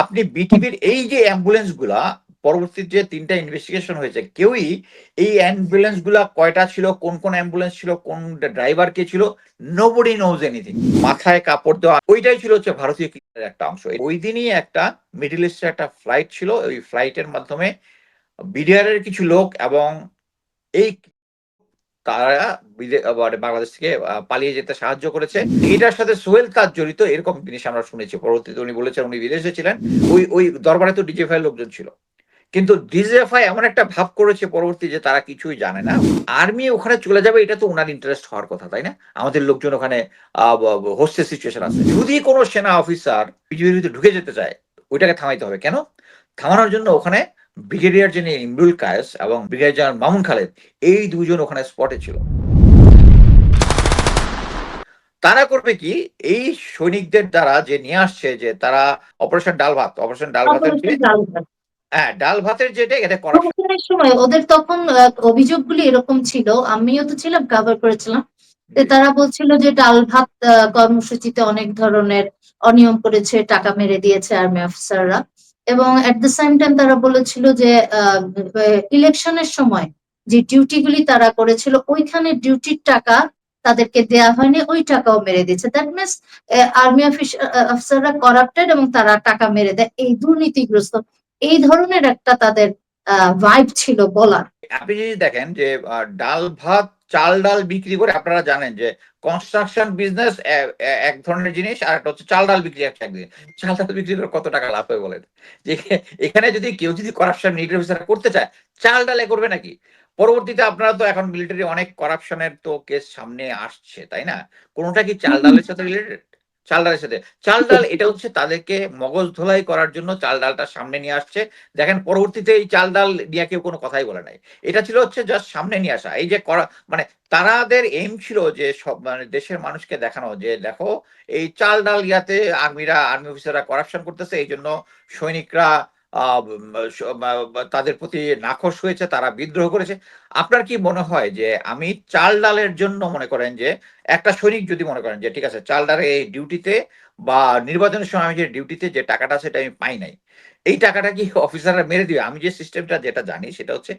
আপনি বিটিভির এই যে অ্যাম্বুলেন্সগুলা, পরবর্তী যে তিনটা ইনভেস্টিগেশন হয়েছে, কেউই এই অ্যাম্বুলেন্সগুলা কয়টা ছিল, কোন কোন অ্যাম্বুলেন্স ছিল, কোন ড্রাইভার কে ছিল নোবডি নোজ এনিথিং মাথায় কাপড় দেওয়া, ওইটাই ছিল হচ্ছে ভারতীয় ক্রিকেটের একটা অংশ। ওই দিনই একটা মিডিল ইস্টের একটা ফ্লাইট ছিল, ওই ফ্লাইটের মাধ্যমে বিডিআর কিছু লোক এবং এই তারা বিদে- মানে বাংলাদেশ থেকে পালিয়ে যেতে সাহায্য করেছে। এটার সাথে সোহেল তার জড়িত এরকম জিনিস আমরা শুনেছি। পরবর্তীতে উনি বলেছেন, উনি বিদেশে ছিলেন। ওই ওই দরবারে তো ডিজিএফআই লোকজন ছিল। কিন্তু ডিজিএফআই এমন একটা ভাব করেছে পরবর্তী যে তারা কিছুই জানে না। আর্মি ওখানে চলে যাবে, এটা তো ওনার ইন্টারেস্ট হওয়ার কথা, তাই না? আমাদের লোকজন ওখানে হোস্টেল সিচুয়েশন আছে। যদি কোনো সেনা অফিসার বিজিবির ভিতরে ঢুকে যেতে চায়, ওইটাকে থামাইতে হবে। কেন? থামানোর জন্য ওখানে ব্রিগেডিয়ার যিনি ইমরুল কায়েস এবং ব্রিগেডিয়ার জেনারেল মামুন খালেদ এই দুজন ওখানে স্পটে ছিল। তারা করবে কি? এই সৈনিকদের দ্বারা যে নিয়ে আসছে যে তারা অপারেশন ডাল ভাত অপারেশন ডাল ভাতের হ্যাঁ ডাল ভাতের যেটা এটা করাপশন সময় ওদের তখন অভিযোগগুলি এরকম ছিল। আমিও তো ছিলাম কভার করেছিলাম। তারা বলছিল যে ডাল ভাত কর্মসূচিতে অনেক ধরনের অনিয়ম করেছে টাকা মেরে দিয়েছে আর্মি অফিসাররা এবং এট দ্য সেম টাইম তারা বলেছিল যে ইলেকশনের সময় যে ডিউটিগুলি তারা করেছিল, ওইখানে ডিউটির টাকা তাদেরকে দেয়া হয়নি, ওই টাকাও মেরে দিয়েছে। দ্যাট মিনস আর্মি অফিসাররা করাপ্টেড এবং তারা টাকা মেরে দেয়। এই দুর্নীতিগ্রস্ত, এই ধরনের একটা তাদের ভাইব ছিল বলার। আপনি যদি দেখেন যে ডাল ভাত চাল ডাল বিক্রি করে আপনারা জানেন যে কনস্ট্রাকশন বিজনেস এক ধরনের জিনিস আর একটা হচ্ছে চাল ডাল বিক্রি একটা একদিন চাল ডাল বিক্রি করে কত টাকা লাভ হয় বলেন? যে এখানে যদি কেউ যদি করাপশন মিলিটারি অফিসার করতে চায় চাল ডালে করবে নাকি? পরবর্তীতে আপনারা তো এখন মিলিটারি অনেক করাপশনের তো কেস সামনে আসছে তাই না? কোনোটা কি চাল ডালের সাথে রিলেটেড চাল ডালের সাথে। চাল ডাল এটা হচ্ছে তাদেরকে মগজ ধোলাই করার জন্য চাল ডালটা সামনে নিয়ে আসছে। দেখেন, পরবর্তীতে এই চাল ডাল নিয়ে কেউ কোনো কথাই বলে নাই। এটা ছিল হচ্ছে জাস্ট সামনে নিয়ে আসা। এই যে করা মানে তারাদের এম ছিল যে সব মানে দেশের মানুষকে দেখানো যে, দেখো, এই চাল ডাল ইয়াতে আর্মিরা, আর্মি অফিসাররা করাপশন করতেছে এই জন্য সৈনিকরা তাদের প্রতি নাখোশ হয়েছে, তারা বিদ্রোহ করেছে। আপনার কি মনে হয় যে আমি চাল ডালের জন্য মনে করেন যে একটা সৈনিক যদি মনে করেন যে ঠিক আছে, চাল ডালের এই ডিউটিতে বা নির্বাচনের সময় আমি যে ডিউটিতে যে টাকাটা সেটা আমি পাই নাই, এই টাকাটা কি অফিসাররা মেরে দিবে? আমি যে সিস্টেমটা যেটা জানি সেটা হচ্ছে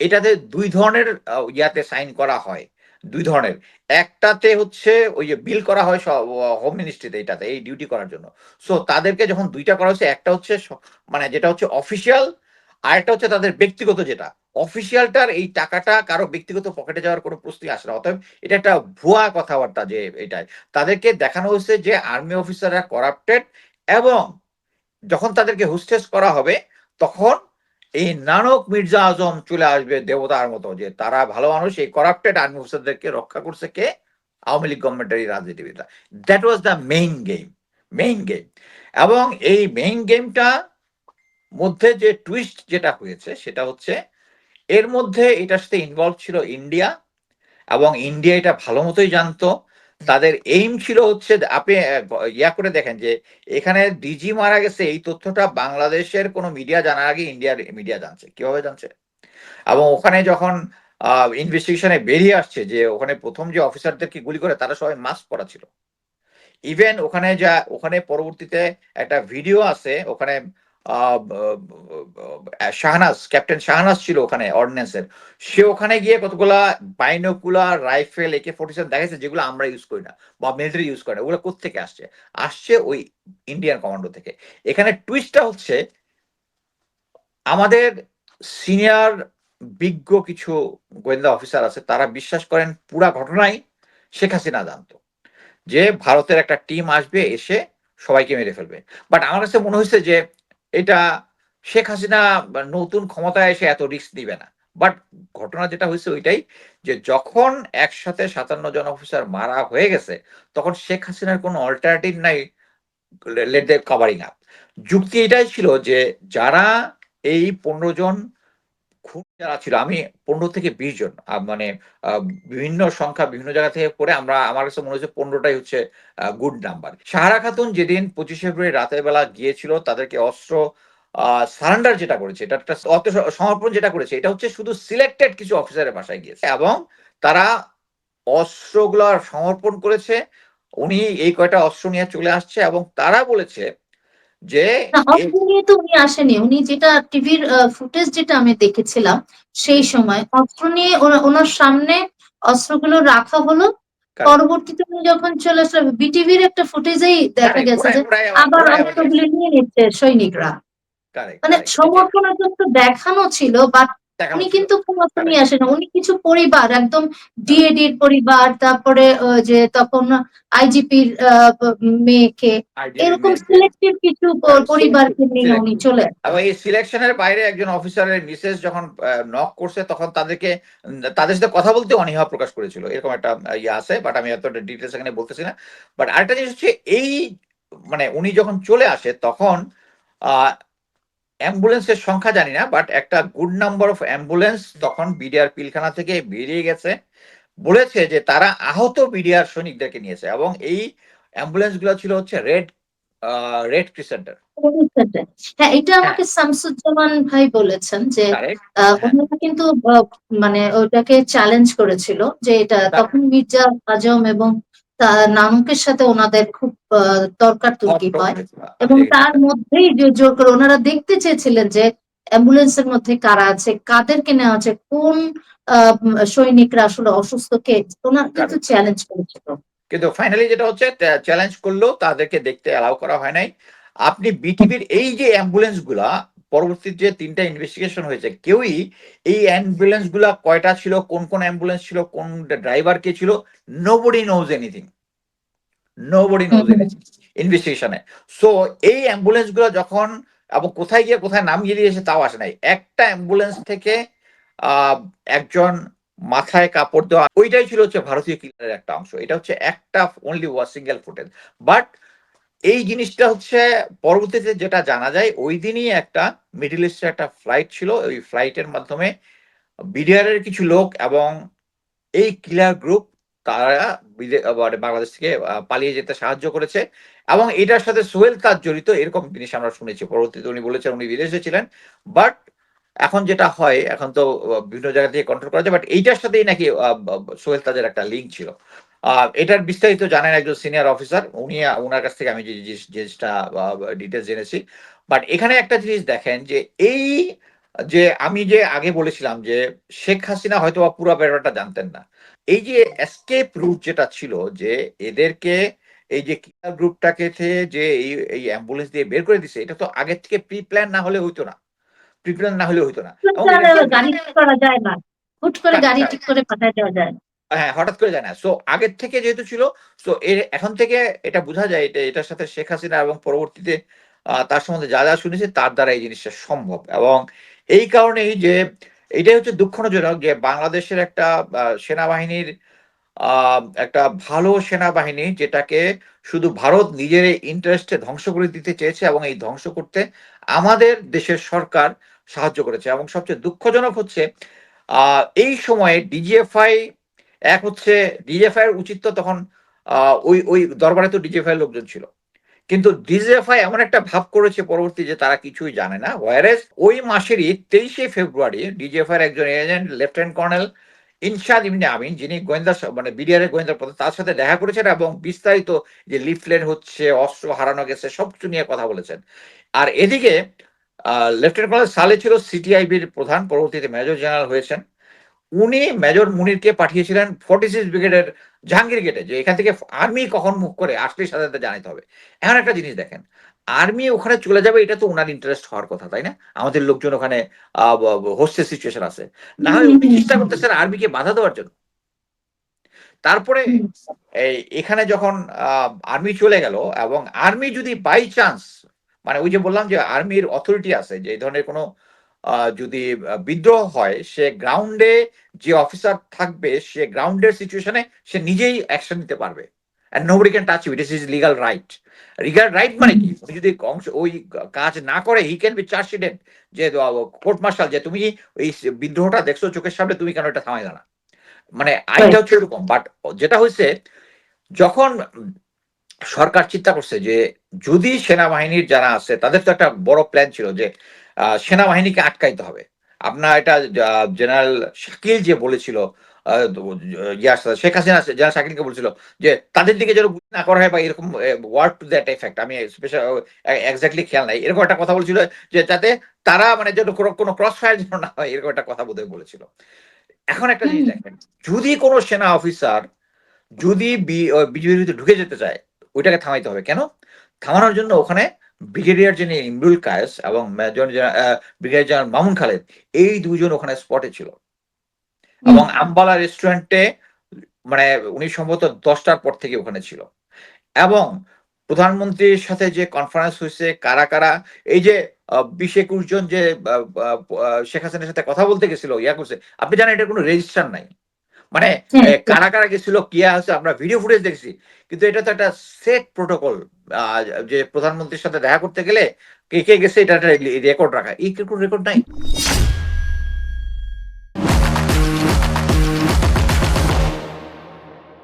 এটাতে দুই ধরনের ইয়াতে সাইন করা হয়। দুই ধরনের। একটাতে হচ্ছে ওই যে বিল করা হয় সব হোম মিনিস্ট্রিতে এটাতে, এই ডিউটি করার জন্য। সো তাদেরকে যখন দুইটা করা হচ্ছে একটা হচ্ছে মানে যেটা হচ্ছে অফিসিয়াল আর একটা হচ্ছে তাদের ব্যক্তিগত যেটা। অফিসিয়ালটার এই টাকাটা কারও ব্যক্তিগত পকেটে যাওয়ার কোনো প্রস্তুতি আসে না। অতএব এটা একটা ভুয়া কথাবার্তা যে এটাই। তাদেরকে দেখানো হচ্ছে যে আর্মি অফিসাররা করাপ্টেড এবং যখন তাদেরকে হোস্টেস করা হবে, তখন এই নানক মির্জা আজম চলে আসবে দেবতার মতো যে তারা ভালো মানুষ, এই করাপ্টেড আর্মি অফিসারদেরকে রক্ষা করছে কে? আওয়ামী লীগ গভর্নমেন্টের এই রাজনীতিবিদরা। That was the main game main game এবং এই মেইন গেমটা মধ্যে যে টুইস্ট যেটা হয়েছে সেটা হচ্ছে এর মধ্যে এটার সাথে ইনভলভ ছিল ইন্ডিয়া এবং ইন্ডিয়া এটা ভালো মতোই জানতো। তাদের এইম ছিল হচ্ছে আপনি ইয়া করে দেখেন যে এখানে ডিজি মারা গেছে, এই তথ্যটা বাংলাদেশের কোনো মিডিয়া জানার আগে ইন্ডিয়ার মিডিয়া জানছে। কীভাবে জানছে? এবং ওখানে যখন ইনভেস্টিগেশনে বেরিয়ে আসছে যে ওখানে প্রথম যে অফিসারদেরকে গুলি করে, তারা সবাই মাস্ক পরা ছিল। ইভেন ওখানে যা, ওখানে পরবর্তীতে একটা ভিডিও আছে, ওখানে শাহনাজ, ক্যাপ্টেন শাহনাজ ছিল ওখানে অর্ডিন্যান্সের সে ওখানে গিয়ে কতগুলা binocular rifle AK forty seven যেগুলো আমরা ইউজ করি না বা মিলিটারি ইউজ করে না, ওগুলো কোথেকে আসছে? আসছে ওই ইন্ডিয়ান কমান্ডো থেকে। এখানে টুইস্টটা হচ্ছে, আমাদের সিনিয়র বিজ্ঞ কিছু গোয়েন্দা অফিসার আছে, তারা বিশ্বাস করেন পুরা ঘটনাই শেখ হাসিনা জানতো। যে ভারতের একটা টিম আসবে, এসে সবাইকে মেরে ফেলবে। বাট আমার কাছে মনে হয়েছে যে এটা শেখ হাসিনা নতুন ক্ষমতায় এসে এত রিস্ক দিবে না। বাট ঘটনা যেটা হয়েছে ওইটাই যে যখন একসাথে সাতান্ন জন অফিসার মারা হয়ে গেছে, তখন শেখ হাসিনার কোনো অল্টারনেটিভ নাই লেট দে কভারিং আপ যুক্তি এটাই ছিল যে যারা এই পনেরো জন খুন যারা ছিল, আমি পনেরো থেকে বিশ জন মানে বিভিন্ন সংখ্যা, বিভিন্ন জায়গা থেকে পড়ে আমরা, আমার কাছে মনে হচ্ছে পনেরোটাই হচ্ছে গুড নাম্বার সাহারা খাতুন যেদিন পঁচিশে ফেব্রুয়ারি রাতের বেলা গিয়েছিল, তাদেরকে অস্ত্র সারেন্ডার যেটা করেছে, এটা একটা সমর্পণ যেটা করেছে, এটা হচ্ছে শুধু সিলেক্টেড কিছু অফিসারের বাসায় গিয়েছে। এবং তারা অস্ত্রগুলো সমর্পণ করেছে, উনি এই কয়টা অস্ত্র নিয়ে চলে আসছে এবং তারা বলেছে যে না অস্ত্র নিয়ে তো উনি আসেনি। উনি যেটা টিভির ফুটেজ যেটা আমি দেখেছিলাম সেই সময় অস্ত্র নিয়ে ওনা- ওনার সামনে অস্ত্রগুলো রাখা হলো। পরবর্তীতে উনি যখন চলে আসলো বিটিভির একটা ফুটেজেই দেখা গেছে যে আবার অস্ত্রগুলো নিয়ে নিচ্ছে সৈনিকরা। মানে জন্য দেখানো ছিল বাট উনি কিন্তু Correct. আসেন উনি কিছু পরিবার একদম ডিএডির পরিবার তারপরে যে তখন আইজিপির মেয়েকে এরকম সিলেক্টিভ কিছু প- Correct, পরিবারকে selective, নিয়ে উনি চলে এই সিলেকশনের বাইরে একজন অফিসারের মিসেস যখন নক করছে তখন তাদেরকে তাদের সাথে কথা বলতে অনীহা প্রকাশ করেছিল। এরকম একটা ইয়ে আছে বাট আমি এত ডিটেলস এখানে বলতেছি না। বাট আরেকটা জিনিস হচ্ছে এই মানে উনি যখন চলে আসে তখন অ্যাম্বুলেন্সের সংখ্যা জানি না বাট একটা গুড নাম্বার অফ অ্যাম্বুলেন্স তখন বিডিআর পিলখানা থেকে বেরিয়ে গেছে। বলেছে যে তারা আহত বিডিআর সৈনিকদেরকে নিয়েছে এবং এই অ্যাম্বুলেন্সগুলো ছিল হচ্ছে রেড রেড ক্রিসেন্টার হ্যাঁ এটা আমাকে শামসুজ্জামান ভাই বলেছেন যে হ্যাঁ। ওনারা কিন্তু মানে ওটাকে চ্যালেঞ্জ করেছিল যে এটা তখন মির্জা আজম এবং নানকের সাথে ওনাদের খুব আহ, তর্কাতর্কি হয়। এবং তার মধ্যেই যে জোর করে ওনারা দেখতে চেয়েছিলেন যে অ্যাম্বুলেন্সের মধ্যে কারা আছে কাদেরকে নেওয়া আছে কোন সৈনিকরা আসলে অসুস্থ কে ওনারা কিন্তু চ্যালেঞ্জ করেছিল। কিন্তু ফাইনালি যেটা হচ্ছে চ্যালেঞ্জ করল তাদেরকে দেখতে অ্যালাউ করা হয় নাই। আপনি বিটিভির এই যে অ্যাম্বুলেন্সগুলা পরবর্তী যে তিনটা ইনভেস্টিগেশন হয়েছে কেউই এই অ্যাম্বুলেন্সগুলা কয়টা ছিল কোন কোন অ্যাম্বুলেন্স ছিল কোন ড্রাইভার কে ছিল nobody knows anything nobody knows. Anything ইনভেস্টিগেশনে so এই অ্যাম্বুলেন্সগুলো যখন এবং কোথায় গিয়ে কোথায় নামিয়ে দিয়েছে তাও আসে নাই। একটা অ্যাম্বুলেন্স থেকে আহ, একজন মাথায় কাপড় দেওয়া ওইটাই ছিল হচ্ছে ভারতীয় কিলারের একটা অংশ। এটা হচ্ছে একটা অনলি ওয়া সিঙ্গেল ফুটেজ বাট এই জিনিসটা হচ্ছে পরবর্তীতে যেটা জানা যায়, ওই দিনই একটা মিডল ইস্টের একটা ফ্লাইট ছিল। ওই ফ্লাইটের মাধ্যমে বিডিআরের কিছু লোক এবং এই কিলার গ্রুপ তারা মানে বাংলাদেশ থেকে পালিয়ে যেতে সাহায্য করেছে এবং এটার সাথে সোহেল তাজ জড়িত এরকম জিনিস আমরা শুনেছি। পরবর্তীতে উনি বলেছেন, উনি বিদেশে ছিলেন। বাট এখন যেটা হয়, এখন তো বিভিন্ন জায়গা থেকে কন্ট্রোল করা যায় বাট এইটার সাথেই নাকি সোহেল তাজের একটা লিঙ্ক ছিল। এটার বিস্তারিত জানেন একজন সিনিয়র অফিসার উনি উনার কাছ থেকে আমি যে জিনিসটা ডিটেলস জেনেছি। বাট এখানে একটা জিনিস দেখেন যে এই যে আমি যে আগে বলেছিলাম যে শেখ হাসিনা হয়তো বা পুরো ব্যাপারটা জানতেন না। এই যে এসকেপ রুট যেটা ছিল যে এদেরকে এই যে কিলার গ্রুপটাকে যে এই এই অ্যাম্বুলেন্স দিয়ে বের করে দিছে এটা তো আগের থেকে প্রি প্ল্যান না হলে হইতো না। প্রি প্ল্যান না হলে হইতো না। গাড়ি ঠিক করা যায় না। হুট করে গাড়ি। ঠিক করে পাঠায় দেওয়া যায় না। হ্যাঁ হঠাৎ করে যায় না। সো আগের থেকে যেহেতু ছিল সো এর, এখন থেকে এটা বোঝা যায় এটা এটার সাথে শেখ হাসিনা এবং পরবর্তীতে তার সম্বন্ধে যা যা শুনেছি, তার দ্বারা এই জিনিসটা সম্ভব। এবং এই কারণেই যে এটাই হচ্ছে দুঃখজনক যে বাংলাদেশের একটা সেনাবাহিনীর একটা ভালো সেনাবাহিনী যেটাকে শুধু ভারত নিজের ইন্টারেস্টে ধ্বংস করে দিতে চেয়েছে এবং এই ধ্বংস করতে আমাদের দেশের সরকার সাহায্য করেছে। এবং সবচেয়ে দুঃখজনক হচ্ছে এই সময়ে ডিজিএফআই এক হচ্ছে ডিজিএফআই এর উচিত তো তখন ওই ওই দরবারে তো ডিজিএফআই লোকজন ছিল। কিন্তু ডিজিএফআই এমন একটা ভাব করেছে পরবর্তী যে তারা কিছুই জানে না। ওয়ারেস ওই মাসেরই তেইশে ফেব্রুয়ারি ডিজিএফআই এর একজন agent lieutenant colonel Inshad Ibne Amin, যিনি গোয়েন্দা মানে বিডিআর গোয়েন্দা পদে, তার সাথে দেখা করেছেন এবং বিস্তারিত যে লিফলেট হচ্ছে, অস্ত্র হারানো গেছে সবকিছু নিয়ে কথা বলেছেন। আর এদিকে লেফটেন্যান্ট কর্নেল সালে ছিল সিটিআইবির প্রধান, পরবর্তীতে মেজর জেনারেল হয়েছেন। উনি মেজর মুনিরকে পাঠিয়েছিলেন ফর্টি সিক্স ব্রিগেডের জাহাঙ্গীর গেটে যে এখান থেকে আর্মি কখন মুখ করে আসলেই সাথে জানাতে হবে। এখন একটা জিনিস দেখেন আর্মি ওখানে চলে যাবে এটা তো ওনার ইন্টারেস্ট হওয়ার কথা তাই না? আমাদের লোকজন ওখানে হোস্টেল সিচুয়েশন আছে। না হয় উনি চেষ্টা করতেছেন আর্মিকে বাধা দেওয়ার জন্য। তারপরে এখানে যখন আর্মি চলে গেল এবং আর্মি যদি বাই চান্স মানে ওই যে বললাম যে আর্মির অথরিটি আছে যে এই ধরনের কোনো যদি বিদ্রোহ হয় সে গ্রাউন্ডে যে অফিসার থাকবে সে গ্রাউন্ডের সিচুয়েশনে সে নিজেই অ্যাকশন নিতে পারবে। Is his legal right. Legal মানে কি? উনি যদি অংশ ওই কাজ না করে হি ক্যান বি চার্জশিটেড যে কোর্ট মার্শাল যে তুমি এই বিদ্রোহটা দেখছ চোখের সামনে তুমি কেন এটা থামাইলা না? মানে আইনটা হচ্ছে এরকম। বাট যেটা হয়েছে যখন সরকার চিন্তা করছে যে যদি সেনাবাহিনীর যারা আছে তাদের তো একটা বড় প্ল্যান ছিল যে সেনাবাহিনীকে আটকাইতে হবে। আপনার এটা জেনারেল শাকিল যে বলেছিল শেখ হাসিনা যারা শাকিলকে বলছিল যে তাদের দিকে যেন গুলি না করা হয় বা এরকম ওয়ার্ড টু দ্যাট এফেক্ট আমি স্পেশাল এক্স্যাক্টলি খেয়াল নাই। এরকম একটা কথা বলছিল যে যাতে তারা মানে যেন কোনো ক্রস ফায়ার যেন না হয় এরকম একটা কথা বোধহয় বলেছিল। এখন একটা জিনিস। দেখেন যদি কোনো সেনা অফিসার যদি বিজেপির ঢুকে যেতে চায় ওইটাকে থামাইতে হবে। কেন? থামানোর জন্য ওখানে ব্রিগেডিয়ার যিনি ইমরুল কায়েস এবং major brigadier general Mamun Khaled এই দুজন ওখানে স্পটে ছিল। এবং আম্বালা রেস্টুরেন্টে মানে উনি সম্ভবত দশটার পর থেকে ওখানে ছিল। এবং প্রধানমন্ত্রীর সাথে যে কনফারেন্স হয়েছে কারা কারা এই যে বিশ একুশ জন যে শেখ হাসিনার সাথে কথা বলতে গেছিল ইয়া করছে আপনি জানেন এটার কোনো রেজিস্টার নাই। মানে হ্যাঁ, কারা কারা গেছিল কিয়া আছে আমরা ভিডিও ফুটেজ দেখছি। কিন্তু এটা তো একটা সেট প্রোটোকল যে প্রধানমন্ত্রীর সাথে দেখা করতে গেলে কে কে গেছে এটা একটা রেকর্ড রাখা। এই কোনো রেকর্ড নাই?